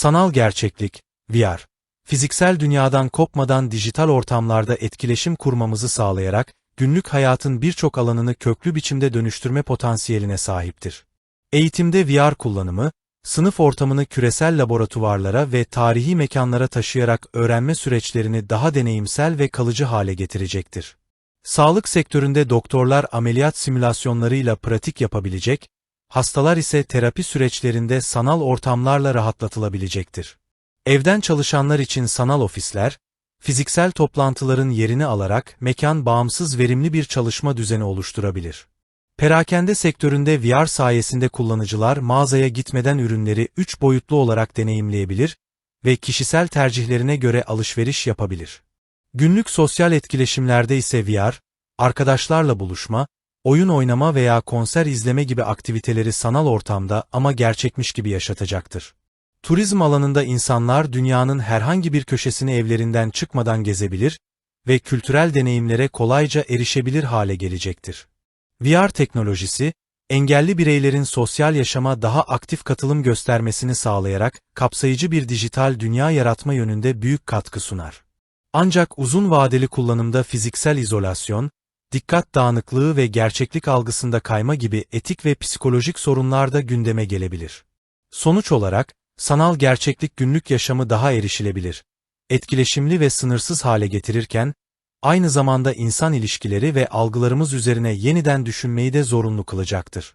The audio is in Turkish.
Sanal gerçeklik, VR, fiziksel dünyadan kopmadan dijital ortamlarda etkileşim kurmamızı sağlayarak, günlük hayatın birçok alanını köklü biçimde dönüştürme potansiyeline sahiptir. Eğitimde VR kullanımı, sınıf ortamını küresel laboratuvarlara ve tarihi mekanlara taşıyarak öğrenme süreçlerini daha deneyimsel ve kalıcı hale getirecektir. Sağlık sektöründe doktorlar ameliyat simülasyonlarıyla pratik yapabilecek, hastalar ise terapi süreçlerinde sanal ortamlarla rahatlatılabilecektir. Evden çalışanlar için sanal ofisler, fiziksel toplantıların yerini alarak mekan bağımsız verimli bir çalışma düzeni oluşturabilir. Perakende sektöründe VR sayesinde kullanıcılar mağazaya gitmeden ürünleri 3 boyutlu olarak deneyimleyebilir ve kişisel tercihlerine göre alışveriş yapabilir. Günlük sosyal etkileşimlerde ise VR, arkadaşlarla buluşma, oyun oynama veya konser izleme gibi aktiviteleri sanal ortamda ama gerçekmiş gibi yaşatacaktır. Turizm alanında insanlar dünyanın herhangi bir köşesini evlerinden çıkmadan gezebilir ve kültürel deneyimlere kolayca erişebilir hale gelecektir. VR teknolojisi, engelli bireylerin sosyal yaşama daha aktif katılım göstermesini sağlayarak kapsayıcı bir dijital dünya yaratma yönünde büyük katkı sunar. Ancak uzun vadeli kullanımda fiziksel izolasyon, dikkat dağınıklığı ve gerçeklik algısında kayma gibi etik ve psikolojik sorunlar da gündeme gelebilir. Sonuç olarak, sanal gerçeklik günlük yaşamı daha erişilebilir, etkileşimli ve sınırsız hale getirirken, aynı zamanda insan ilişkileri ve algılarımız üzerine yeniden düşünmeyi de zorunlu kılacaktır.